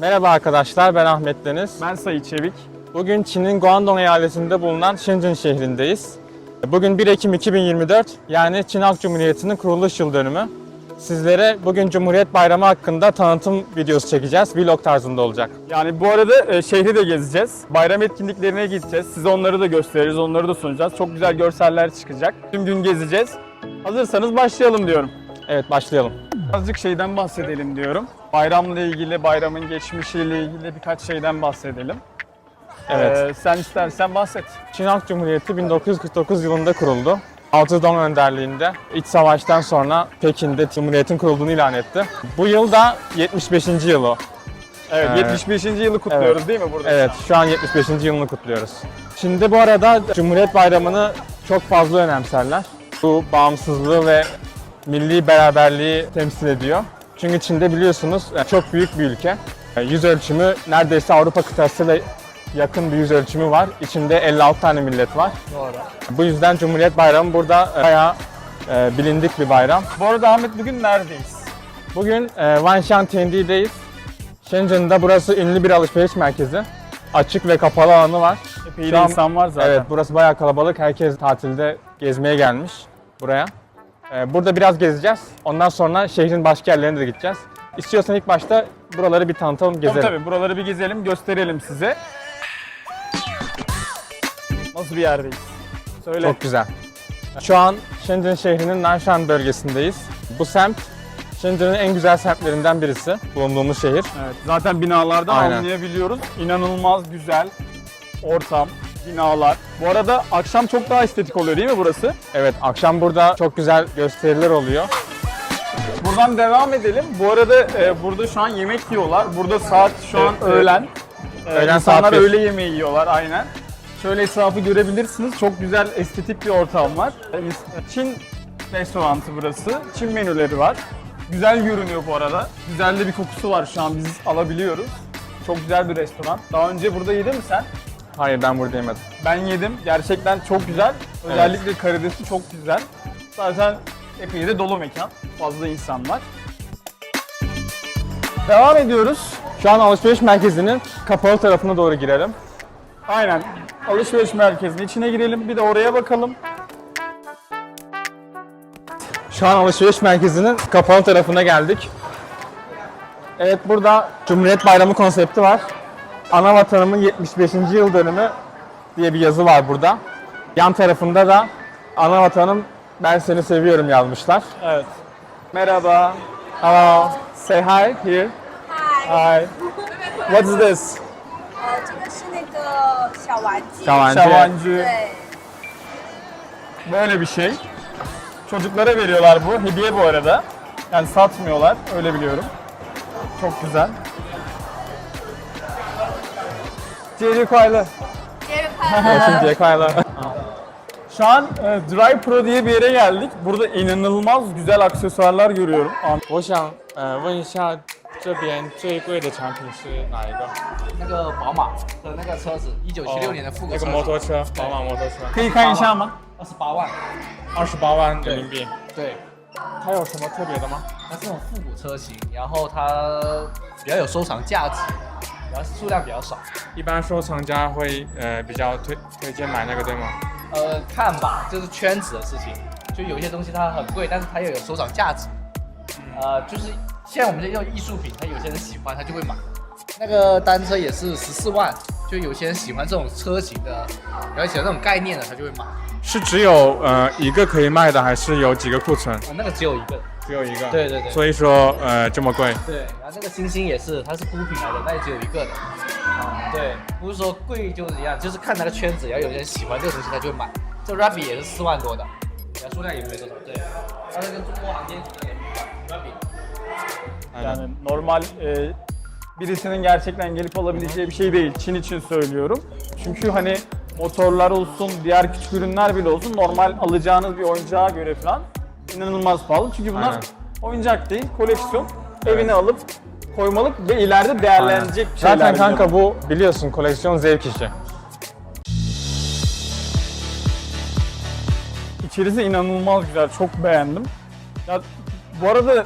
Merhaba arkadaşlar, ben Ahmet Deniz. Ben Sayit Çevik. Bugün Çin'in Guangdong eyaletinde bulunan Shenzhen şehrindeyiz. Bugün 1 Ekim 2024, yani Çin Halk Cumhuriyeti'nin kuruluş yıl dönümü. Sizlere bugün Cumhuriyet Bayramı hakkında tanıtım videosu çekeceğiz. Vlog tarzında olacak. Yani bu arada e, şehri de gezeceğiz. Bayram etkinliklerine gideceğiz. Size onları da gösteririz, onları da sunacağız. Çok güzel görseller çıkacak. Tüm gün gezeceğiz. Hazırsanız başlayalım diyorum. Evet, başlayalım. Azıcık şeyden bahsedelim diyorum. Bayramla ilgili, bayramın geçmişiyle ilgili birkaç şeyden bahsedelim. Evet. Ee, sen istersen bahset. Çin Halk Cumhuriyeti 1949 yılında kuruldu. Mao Zedong önderliğinde iç savaştan sonra Pekin'de Cumhuriyet'in kurulduğunu ilan etti. Bu yıl da 75. yılı. Evet, Ee, 75. yılı kutluyoruz değil mi burada? Evet, şu an 75. yılını kutluyoruz. Şimdi bu arada Cumhuriyet Bayramı'nı çok fazla önemserler. Bu bağımsızlığı ve milli beraberliği temsil ediyor. Çünkü Çin'de biliyorsunuz çok büyük bir ülke. Yüz ölçümü neredeyse Avrupa kıtasıyla yakın bir yüz ölçümü var. İçinde 56 tane millet var. Doğru. Bu yüzden Cumhuriyet Bayramı burada e, bayağı e, bilindik bir bayram. Bu arada Ahmet bugün neredeyiz? Bugün e, Wanshan Tiandi'deyiz. Shenzhen'de burası ünlü bir alışveriş merkezi. Açık ve kapalı alanı var. Epey de insan var zaten. Evet, burası bayağı kalabalık. Herkes tatilde gezmeye gelmiş buraya. Ee, burada biraz gezeceğiz. Ondan sonra şehrin başka yerlerine de gideceğiz. İstiyorsan ilk başta buraları bir tanıtalım, Tabii gezelim. tabii buraları bir gezelim, gösterelim size. Nasıl bir yerdeyiz? Söyle. Çok güzel. Şu an Shenzhen şehrinin Nanshan bölgesindeyiz. Bu semt Shenzhen'in en güzel semtlerinden birisi. Bulunduğumuz şehir. Evet, zaten binalardan Aynen. anlayabiliyoruz. İnanılmaz güzel ortam, binalar. Bu arada akşam çok daha estetik oluyor değil mi burası? Evet, akşam burada çok güzel gösteriler oluyor. Buradan devam edelim. Bu arada e, burada şu an yemek yiyorlar. Burada saat şu an Evet, evet. öğlen. E, Öğlen insanlar saat beş. öğle yemeği yiyorlar aynen. Şöyle etrafı görebilirsiniz. Çok güzel estetik bir ortam var. E, Çin restoranı burası. Çin menüleri var. Güzel görünüyor bu arada. Güzel de bir kokusu var şu an biz alabiliyoruz. Çok güzel bir restoran. Daha önce burada yedin mi sen? Hayır, ben burada yemedim. Ben yedim. Gerçekten çok güzel. Özellikle karidesi çok güzel. Zaten epey de dolu mekan. Fazla insan var. Devam ediyoruz. Şu an alışveriş merkezinin kapalı tarafına doğru girelim. Aynen. Alışveriş merkezinin içine girelim. Bir de oraya bakalım. Şu an alışveriş merkezinin kapalı tarafına geldik. Evet burada Cumhuriyet Bayramı konsepti var Ana vatanımın 75. yıl dönümü diye bir yazı var burada. Yan tarafında da ana vatanım ben seni seviyorum yazmışlar. Evet. Merhaba. Hello. Say hi here. Hi， Hi. What is this? 呃，这个是那个小玩具。小玩具 Şavancı. 对， Böyle bir şey. Çocuklara veriyorlar bu. Hediye bu arada. Yani satmıyorlar. Öyle biliyorum. Çok güzel. Jerry Kuaylı. 节日快乐！ Şimdiye kayla. Şu an e, Dry Pro diye bir yere geldik. Burada inanılmaz güzel aksesuarlar görüyorum. An- 我想呃问一下，这边最贵的产品是哪一个？那个宝马的那个车子，一九七六年的复古那车子，个摩托车，宝马摩托车，可以看一下吗？二十八万。二十八万人民币。对，它有什么特别的吗？它是这种复古车型，然后它比较有收藏价值， 然后数量比较少。一般收藏家会呃比较推推荐买那个对吗？呃，看吧，就是圈子的事情，就有些东西它很贵，但是它又有收藏价值。呃，就是现在我们这种艺术品，它有些人喜欢，他就会买。那个单车也是十四万，就有些人喜欢这种车型的，然后喜欢这种概念的，他就会买。是只有呃一个可以卖的，还是有几个库存？啊，那个只有一个。只有一个。对对对所以说呃这么贵。对，然后这个星星也是，它是孤品来的，那也只有一个的。啊，对，不是说贵就是一样，就是看那个圈子，然后有些人喜欢这个东西，他就会买。这 Rabbit 也是四万多的，然后数量也没多少。对，它是跟中国航天局的联名款 Rabbit。 Aynen. Yani normal e, birisinin gerçekten gelip alabileceği bir şey değil. Çin için söylüyorum. Çünkü hani motorlar olsun, diğer küçük ürünler bile olsun normal alacağınız bir oyuncağa göre falan inanılmaz pahalı. Çünkü bunlar Aynen. oyuncak değil, koleksiyon. Evine alıp koymalık ve ileride değerlenecek şeyler. Zaten kanka bu biliyorsun koleksiyon zevk işi. İçerisi inanılmaz güzel, çok beğendim. Ya bu arada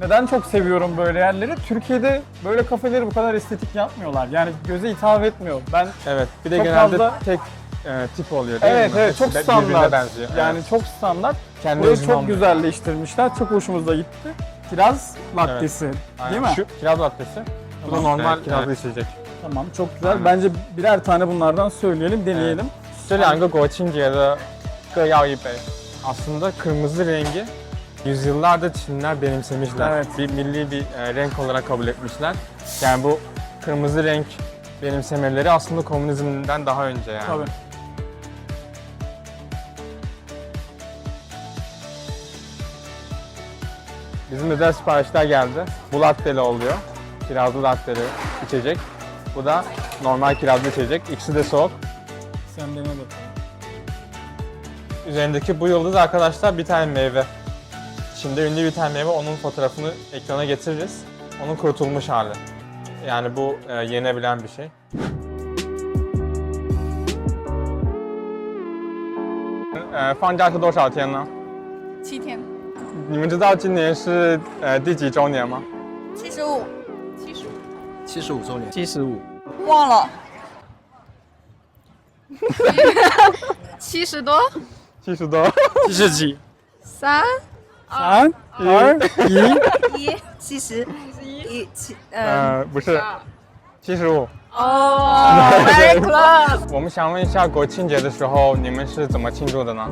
neden çok seviyorum böyle yerleri? Türkiye'de böyle kafeleri bu kadar estetik yapmıyorlar. Yani göze hitap etmiyor. Ben Evet. Bir de Çok genelde fazla- tek e, tip oluyor değil evet mi? evet çok standart. benziyor. Yani Evet. çok standart. Kendi Burayı özgün çok olmuyor. güzelleştirmişler. Çok hoşumuza gitti. Kiraz lattesi Aynen. değil mi? Şu kiraz lattesi. Bu da Tamam. normal Evet, kirazlı evet. içecek. Tamam çok güzel. Aynen. Bence birer tane bunlardan söyleyelim, deneyelim. 这两个国庆节的各要一杯。Aslında kırmızı rengi yüzyıllardır Çinliler benimsemişler. Evet. Bir milli bir e, renk olarak kabul etmişler. Yani bu kırmızı renk benimsemeleri aslında komünizmden daha önce yani. Tabii. Bizim özel siparişler geldi. Bu latteli oluyor. Kirazlı latteli içecek. Bu da normal kirazlı içecek. İkisi de soğuk. Sen dene bakalım. Üzerindeki bu yıldız arkadaşlar bir tane meyve. Çin'de ünlü bir tane meyve. Onun fotoğrafını ekrana getiririz. Onun kurutulmuş hali. Yani bu e, yenebilen bir şey. E, 放假是多少天呢？七天， 你们知道今年是呃第几周年吗？七十五，七十五，七十五周年，七十五。忘了，七十多，七十多。七十几？三。三、二、一。一，七十。一。七，呃，呃，不是，七十五。哦，very close。我们想问一下，国庆节的时候你们是怎么庆祝的呢？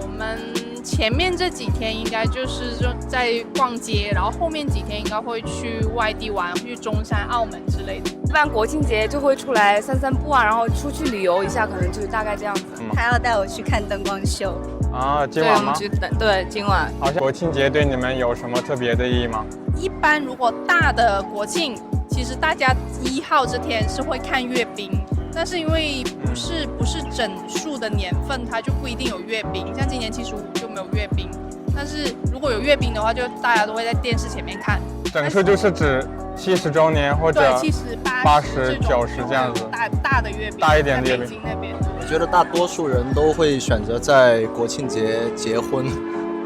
我们前面这几天应该就是就在逛街，然后后面几天应该会去外地玩，去中山、澳门之类的。一般国庆节就会出来散散步啊，然后出去旅游一下，可能就是大概这样子。他要带我去看灯光秀，啊，今对，我晚吗们？去等对今晚。好像国庆节对你们有什么特别的意义吗？一般如果大的国庆，其实大家一号这天是会看阅兵，但是因为不是不是整数的年份，它就不一定有阅兵。像今年七十五就没有阅兵，但是如果有阅兵的话，就大家都会在电视前面看。整数就是指七十周年或者对，七十八、80这种90这样子大大的阅兵，大一点的阅兵北京那边。我觉得大多数人都会选择在国庆节结婚，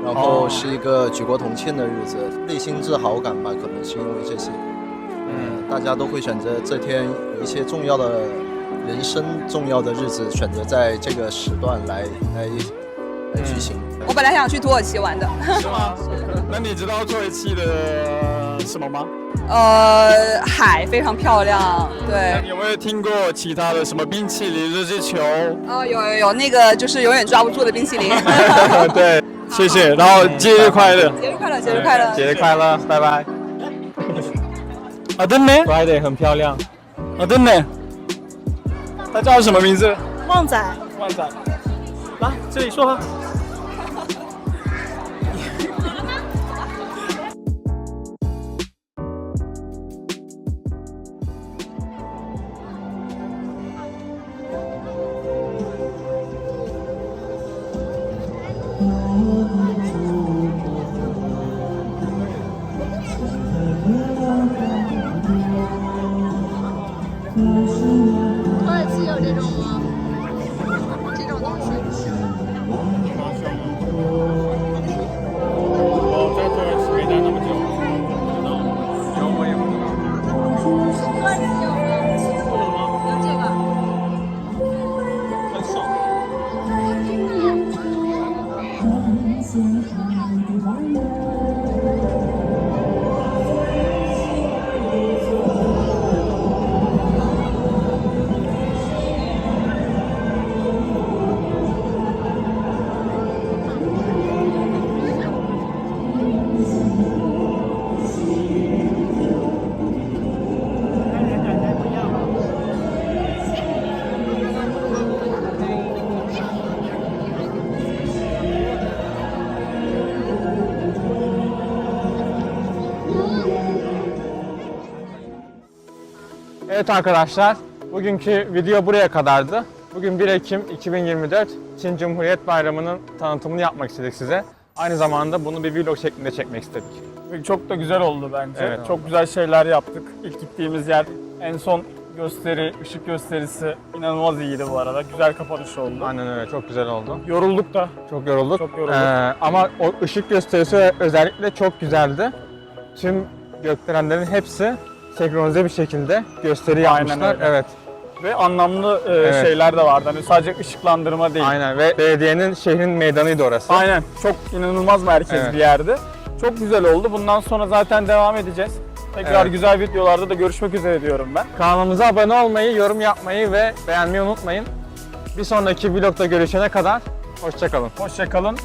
然后是一个举国同庆的日子，内心自豪感吧，可能是因为这些，嗯，大家都会选择这天有一些重要的人生重要的日子，选择在这个时段来来来举行。我本来想去土耳其玩的，是吗？那你知道土耳其的什么吗？呃，海非常漂亮，对，有没有听过其他的什么冰淇淋、热气球？哦，有有有，那个就是永远抓不住的冰淇淋。对，谢谢，然后节日快乐。节日快乐，节日快乐。节日快乐，拜拜。好的呢，Friday 很漂亮。好的呢。他叫什么名字？旺仔，旺仔。来，这里说吧。理論はもちろんの選手。Evet arkadaşlar, bugünkü video buraya kadardı. Bugün 1 Ekim 2024 Çin Cumhuriyet Bayramı'nın tanıtımını yapmak istedik size. Aynı zamanda bunu bir vlog şeklinde çekmek istedik. Çok da güzel oldu bence. Evet. Çok güzel şeyler yaptık. İlk gittiğimiz yer en son gösteri, ışık gösterisi inanılmaz iyiydi bu arada. Güzel kapanış oldu. Aynen öyle, çok güzel oldu. Yorulduk da. Çok yorulduk. Çok yorulduk. Ee, ama o ışık gösterisi özellikle çok güzeldi. tüm gökdelenlerin hepsi senkronize bir şekilde gösteri Aynen yapmışlar. öyle. Evet. Ve anlamlı e, Evet. şeyler de vardı. Hani sadece ışıklandırma değil. Aynen ve belediyenin şehrin meydanıydı orası. Aynen. Çok inanılmaz merkez Evet. bir yerdi. Çok güzel oldu. Bundan sonra zaten devam edeceğiz. Tekrar Evet. güzel videolarda da görüşmek üzere diyorum ben. Kanalımıza abone olmayı, yorum yapmayı ve beğenmeyi unutmayın. Bir sonraki vlogda görüşene kadar hoşçakalın. Hoşçakalın.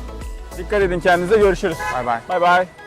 Dikkat edin kendinize. Görüşürüz. Bay bay. Bay bay.